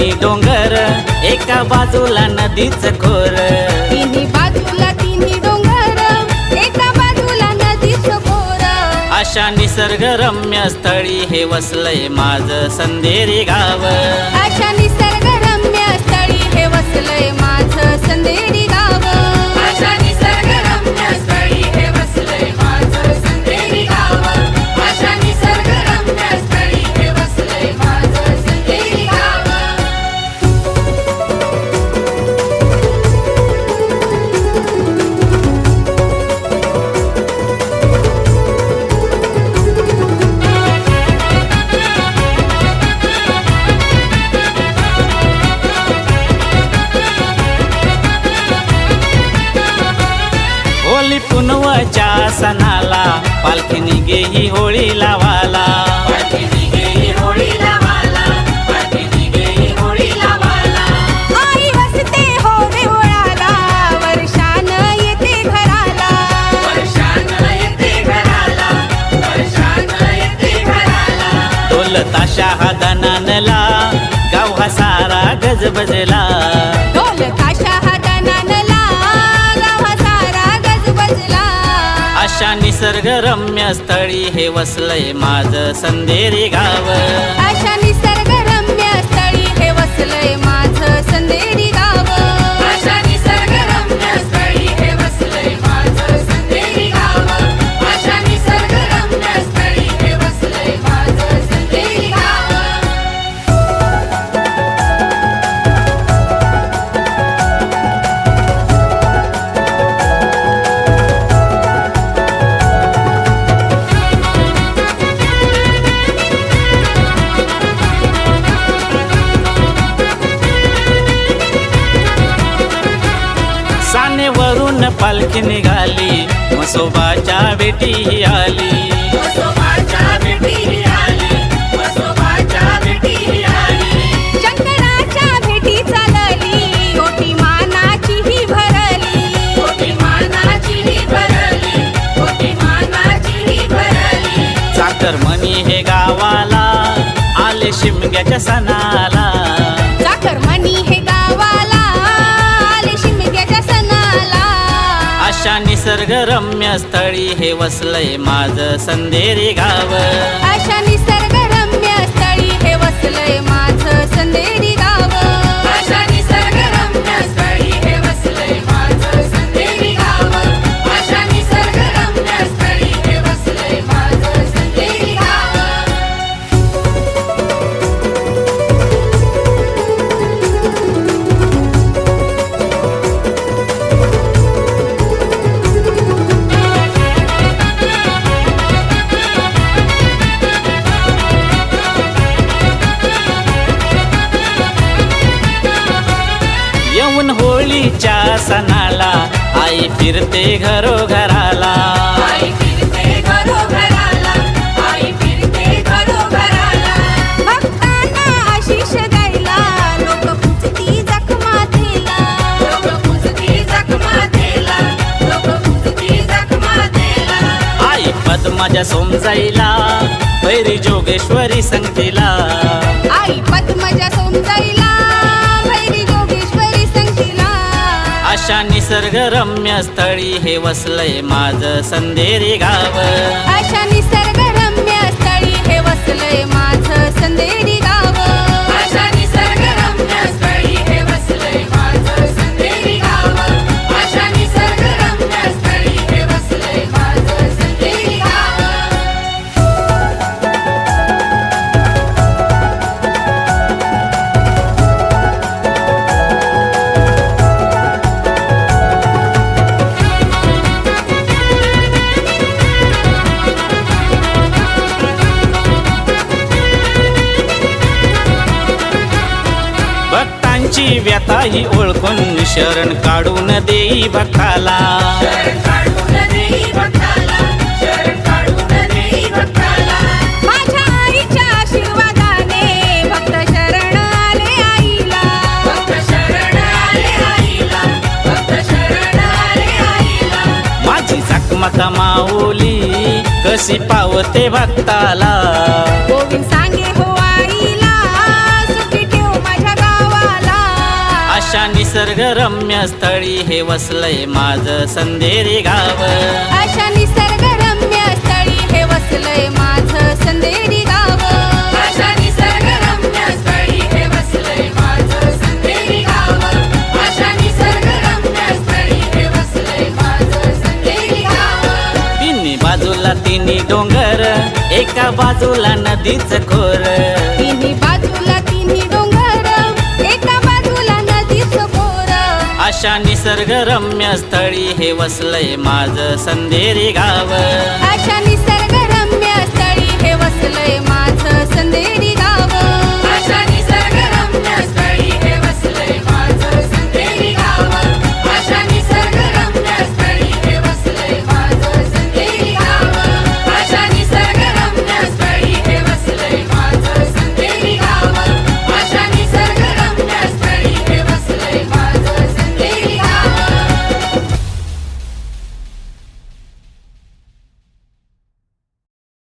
तिन्ही डोंगर एका बाजूला नदीच खोर. तिन्ही बाजूला तिन्ही डोंगर एका बाजूला नदीचं खोर. अशा निसर्गरम्य स्थळी हे वसलय माझ संदेरी गाव. अशा निसर्गरम्य स्थळी हे वसलंय माझं संदेरी पुनवच्या सणाला. पालखीने गेही होळी लावाला आई हसते हो देवळाला. वर्षान येते घराला. ढोल ताशा हा दणानला गाव हा सारा गजबजला. रम्य स्थळी हे वसलय माझ संदेरी गाव. ही भरली ओटी मानाची ही भरली. चाकर मनी हे गावाला आले शिमग्याच्या सणाला. चाकर मनी निसर्गरम्य स्थळी हे वसलय माझ संदेरी गाव. पुजती जखमातेला. लोक पुजती जखमातेला. आई पद्माच्या सोमजाईला. भैरी जोगेश्वरी संगतीला आई पद्मजा सोमजाईला. निसर्गरम्य स्थळी हे वसलय माझ संदेरी गाव. अशा निसर्ग ही ओळखून शरण काढून देई भक्ताला. माझ्या आईच्या आशीर्वादाने भक्त शरण आले आईला. भक्त शरण आले आईला भक्त शरण आले आईला माझी माऊली कशी पावते भक्ताला. निसर्गरम्य स्थळी हे वसलय माझं संदेरी गाव. अशा निसर्गरम्य स्थळी हे वसलंय माझं संदेरी गाव. अशा निसर्गरम्य स्थळी हे वसलंय माझं संदेरी गाव. अशा निसर्गरम्य स्थळी हे वसलंय माझं संदेरी गाव. तिन्ही बाजूला तिन्ही डोंगर एका बाजूला नदीच खोर. तिन्ही बाजूला तिन्ही डोंगर एका अशा निसर्गरम्य स्थळी हे वसलय माझ संदेरी गाव. अशा निसर्गरम्य स्थळी हे वसलय माझ संदेरी गाव. अशा निसर्गरम्य